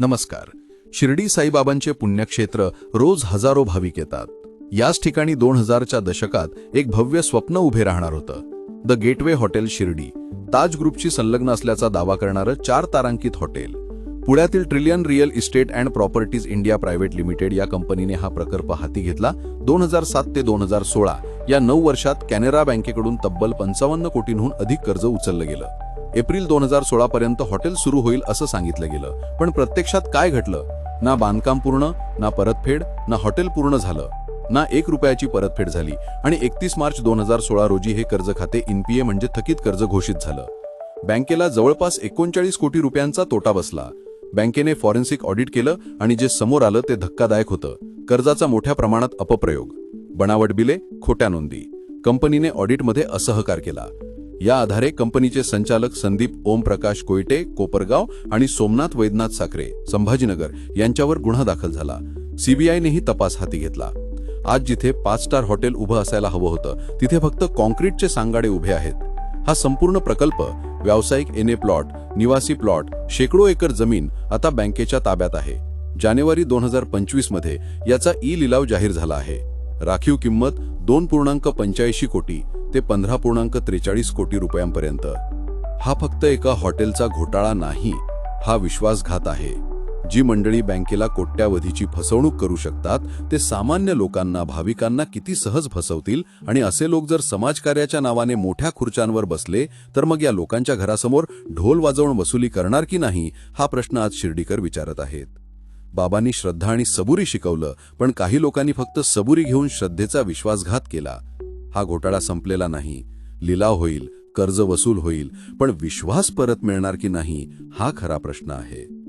नमस्कार. शिर्डी साईबाबांचे पुण्यक्षेत्र रोज हजारो भाविक येतात. याच ठिकाणी दोन हजारच्या दशकात एक भव्य स्वप्न उभे राहणार होतं. The gateway hotel Shirdi. Taj ग्रुपची संलग्न असल्याचा दावा करणारं चार तारांकित हॉटेल. पुण्यातील trillion real estate and properties India private limited या कंपनीने हा प्रकल्प हाती घेतला. दोन हजार सात ते दोन हजार सोळा या नऊ वर्षात कॅनरा बँकेकडून तब्बल पंचावन्न कोटींहून अधिक कर्ज उचललं गेलं. एप्रिल दोन हजार सोळा पर्यंत हॉटेल सुरू होईल असं सांगितलं गेलं. पण प्रत्यक्षात काय घडलं? ना बांधकाम पूर्ण ना परतफेड ना हॉटेल पूर्ण झालं. ना एक रुपयाची परतफेड झाली. आणि एकतीस मार्च दोन हजार सोळा रोजी हे कर्ज खाते एनपीए म्हणजे थकीत कर्ज घोषित झालं. बँकेला जवळपास एकोणचाळीस कोटी रुपयांचा तोटा बसला. बँकेने फॉरेन्सिक ऑडिट केलं आणि जे समोर आलं ते धक्कादायक होतं. कर्जाचा मोठ्या प्रमाणात अपप्रयोग. बनावट बिले खोट्या नोंदी. कंपनीने ऑडिटमध्ये असहकार केला. या आधारे कंपनीचे संचालक संदीप ओमप्रकाश कोयटे कोपरगाव आणि सोमनाथ वैद्यनाथ साखरे संभाजीनगर यांच्यावर गुन्हा दाखल झाला. सीबीआयनेही तपास हाती घेतला. आज जिथे पाच स्टार हॉटेल उभं असायला हवं होतं तिथे फक्त कॉन्क्रीटचे सांगाडे उभे आहेत. हा संपूर्ण प्रकल्प व्यावसायिक एने प्लॉट निवासी प्लॉट शेकडो एकर जमीन आता बँकेच्या ताब्यात आहे. जानेवारी दोन हजार पंचवीसमध्ये याचा ई लिलाव जाहीर झाला आहे. राखीव किंमत दोन पूर्णांक पंच्याऐंशी कोटी ते पंधरा पूर्णांक त्रेचाळीस कोटी रुपयांपर्यंत. हा फक्त एका हॉटेलचा घोटाळा नाही हा विश्वासघात आहे. जी मंडळी बँकेला कोट्यावधीची फसवणूक करू शकतात ते सामान्य लोकांना भाविकांना किती सहज फसवतील आणि असे लोक जर समाजकार्याच्या नावाने मोठ्या खुर्च्यांवर बसले तर मग या लोकांच्या घरासमोर ढोल वाजवून वसुली करणार की नाही हा प्रश्न आज शिर्डीकर विचारत आहेत. बाबांनी श्रद्धा आणि सबुरी शिकवलं पण काही लोकांनी फक्त सबुरी घेऊन श्रद्धेचा विश्वासघात केला. हा घोटाळा संपलेला नाही. लिलाव होईल कर्ज वसूल होईल पण विश्वास परत मिळणार की नाही हा खरा प्रश्न आहे.